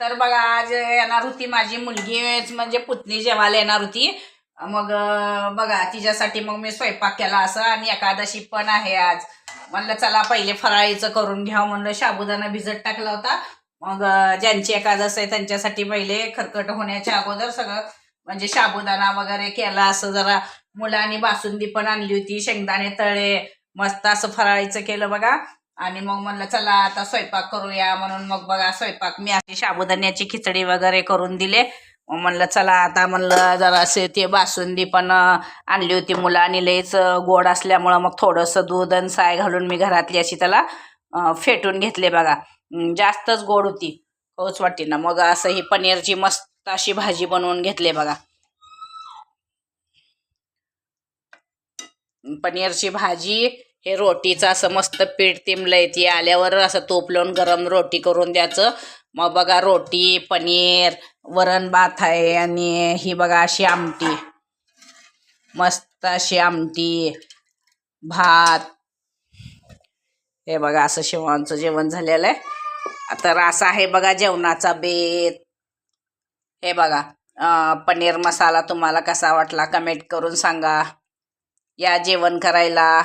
तर बघा आज येणार होती माझी मुलगी म्हणजे पुतणी जेवायला येणार होती. मग बघा तिच्यासाठी मग मी स्वयंपाक केला असं आणि एकादशी पण आहे आज. म्हणलं चला पहिले फराळीचं करून घ्या. म्हणलं शाबुदाना भिजत टाकला होता. मग ज्यांची एकादश आहे त्यांच्यासाठी पहिले खरकट होण्याच्या अगोदर सगळं म्हणजे शाबुदाना वगैरे केला असं जरा. मुलांनी बासुंदी पण आणली होती शेंगदाणे तळे मस्त असं फराळीचं केलं बघा. आणि मग म्हणलं चला आता स्वयंपाक करूया. म्हणून मग बघा स्वयंपाक मी अशी साबुदाण्याची खिचडी वगैरे करून दिले. मग म्हणलं चला आता म्हणलं जरासे ते बासुंदी पण आणली होती मुलांनी लईच गोड असल्यामुळं मग थोडंसं दूध आणि साय घालून मी घरातली अशी त्याला फेटून घेतले बघा. जास्तच गोड होती. होच वाटते ना मग असं ही पनीरची मस्त अशी भाजी बनवून घेतली बघा. पनीरची भाजी हे रोटीचं असं मस्त पीठ तिमलंय ती आल्यावर असं तूप लावून गरम रोटी करून द्यायचं. मग बघा रोटी पनीर वरण भात आहे आणि ही बघा अशी आमटी. मस्त अशी आमटी भात. हे बघा असं शिवांचं जेवण झालेलं आहे. तर असं आहे बघा जेवणाचा बेत. हे बघा पनीर मसाला तुम्हाला कसा वाटला कमेंट करून सांगा. या जेवण करायला.